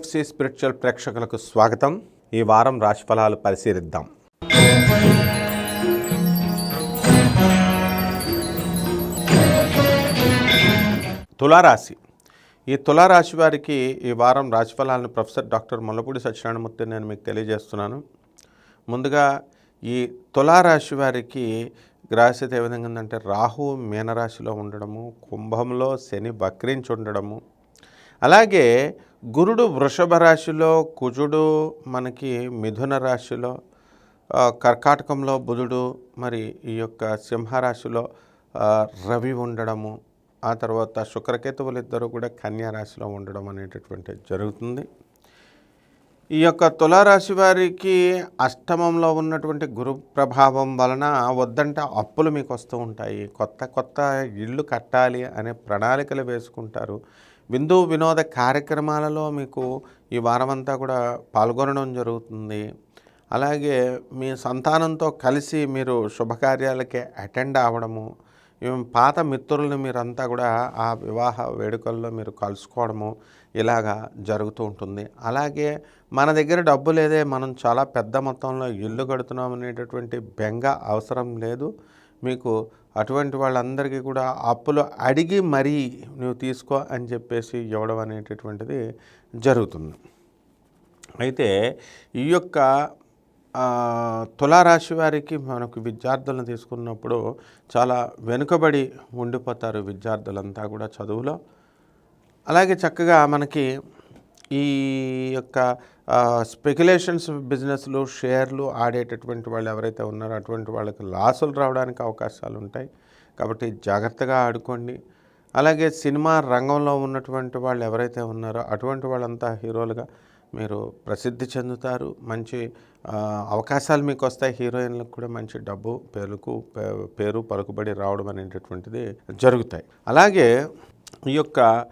SSC spiritual ప్రేక్షకులకు స్వాగతం. ఈ వారం రాశిఫలాలు పరిశీలిద్దాం. తులారాశి. ఈ తులారాశి వారికి ఈ వారం రాశిఫలాలను ప్రొఫెసర్ డాక్టర్ ముల్లపూడి సత్యనారాయణమూర్తి నేను మీకు తెలియజేస్తున్నాను. ముందుగా ఈ తులారాశి వారికి గ్రహస్థితి ఏ విధంగా ఉందంటే రాహు మీనరాశిలో ఉండడము కుంభంలో శని వక్రించి ఉండడము. అలాగే గురుడు వృషభ రాశిలో కుజుడు మనకి మిథున రాశిలో కర్కాటకంలో బుధుడు మరి ఈ యొక్క సింహరాశిలో రవి ఉండడము ఆ తర్వాత శుక్రకేతువులు ఇద్దరు కూడా కన్యా రాశిలో ఉండడం అనేటటువంటి జరుగుతుంది. ఈ యొక్క తులారాశి వారికి అష్టమంలో ఉన్నటువంటి గురు ప్రభావం వలన వద్దంటే అప్పులు మీకు వస్తూ ఉంటాయి. కొత్త కొత్త ఇళ్ళు కట్టాలి అనే ప్రణాళికలు వేసుకుంటారు. విందు వినోద కార్యక్రమాలలో మీకు ఈ వారమంతా కూడా పాల్గొనడం జరుగుతుంది. అలాగే మీ సంతానంతో కలిసి మీరు శుభకార్యాలకి అటెండ్ అవ్వడము పాత మిత్రులను మీరంతా కూడా ఆ వివాహ వేడుకల్లో మీరు కలుసుకోవడము ఇలాగా జరుగుతూ ఉంటుంది. అలాగే మన దగ్గర డబ్బు లేదే మనం చాలా పెద్ద మొత్తంలో ఇల్లు కడుతున్నాం అనేటటువంటి బెంగ అవసరం లేదు. మీకు అటువంటి వాళ్ళందరికీ కూడా అప్పులు అడిగి మరీ నువ్వు తీసుకో అని చెప్పేసి ఇవ్వడం అనేటటువంటిది జరుగుతుంది. అయితే ఈ యొక్క తులారాశి వారికి మనకు విద్యార్థులను తీసుకున్నప్పుడు చాలా వెనుకబడి ఉండిపోతారు విద్యార్థులంతా కూడా చదువులో. అలాగే చక్కగా మనకి ఈ యొక్క స్పెక్యులేషన్స్ బిజినెస్లు షేర్లు ఆడేటటువంటి వాళ్ళు ఎవరైతే ఉన్నారో అటువంటి వాళ్ళకి లాసులు రావడానికి అవకాశాలు ఉంటాయి. కాబట్టి జాగ్రత్తగా ఆడుకోండి. అలాగే సినిమా రంగంలో ఉన్నటువంటి వాళ్ళు ఎవరైతే ఉన్నారో అటువంటి వాళ్ళంతా హీరోలుగా మీరు ప్రసిద్ధి చెందుతారు. మంచి అవకాశాలు మీకు వస్తాయి. హీరోయిన్లకు కూడా మంచి డబ్బు పేరుకు పే- పేరు పలుకుబడి రావడం అనేటటువంటిది జరుగుతాయి. అలాగే ఈ యొక్క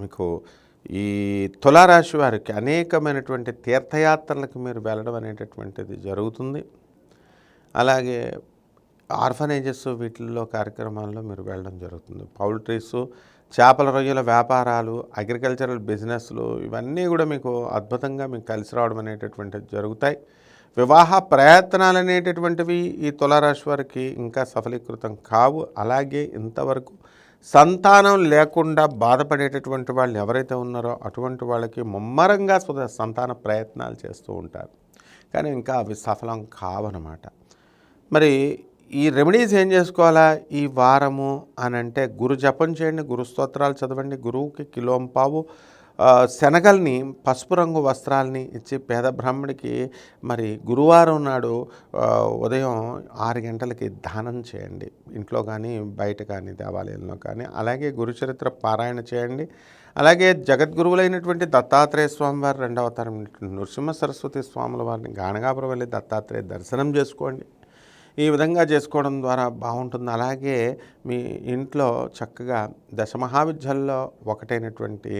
మీకు ఈ తులారాశి వారికి అనేకమైనటువంటి తీర్థయాత్రలకు మీరు వెళ్ళడం అనేటటువంటిది జరుగుతుంది. అలాగే ఆర్ఫనైజెస్ వీటిల్లో కార్యక్రమాల్లో మీరు వెళ్ళడం జరుగుతుంది. పౌల్ట్రీస్ చేపల రొయ్యల వ్యాపారాలు అగ్రికల్చరల్ బిజినెస్లు ఇవన్నీ కూడా మీకు అద్భుతంగా మీకు కలిసి రావడం అనేటటువంటిది జరుగుతాయి. వివాహ ప్రయత్నాలు అనేటటువంటివి ఈ తులారాశి వారికి ఇంకా సఫలీకృతం కావు. అలాగే ఇంతవరకు సంతానం లేకుండా బాధపడేటటువంటి వాళ్ళు ఎవరైతే ఉన్నారో అటువంటి వాళ్ళకి ముమ్మరంగా సంతాన ప్రయత్నాలు చేస్తూ ఉంటారు. కానీ ఇంకా అవి సఫలం కావనమాట. మరి ఈ రెమెడీస్ ఏం చేసుకోవాలా? ఈ వారము అని అంటే గురు జపం చేయండి గురు స్తోత్రాలు చదవండి గురువుకి కిలోంపావు శనగల్ని పసుపు రంగు వస్త్రాలని ఇచ్చి పేద బ్రాహ్మడికి మరి గురువారం నాడు ఉదయం ఆరు గంటలకి దానం చేయండి. ఇంట్లో కానీ బయట కానీ దేవాలయంలో కానీ. అలాగే గురుచరిత్ర పారాయణ చేయండి. అలాగే జగద్గురువులైనటువంటి దత్తాత్రేయ స్వామి వారు రెండవతారం నృసింహ సరస్వతి స్వాముల వారిని గానగాపురం వెళ్ళి దత్తాత్రేయ దర్శనం చేసుకోండి. ఈ విధంగా చేసుకోవడం ద్వారా బాగుంటుంది. అలాగే మీ ఇంట్లో చక్కగా దశమహావిద్యల్లో ఒకటైనటువంటి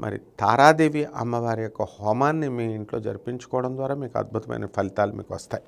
మరి తారాదేవి అమ్మవారి యొక్క హోమాన్ని మీ ఇంట్లో జరిపించుకోవడం ద్వారా మీకు అద్భుతమైన ఫలితాలు మీకు వస్తాయి.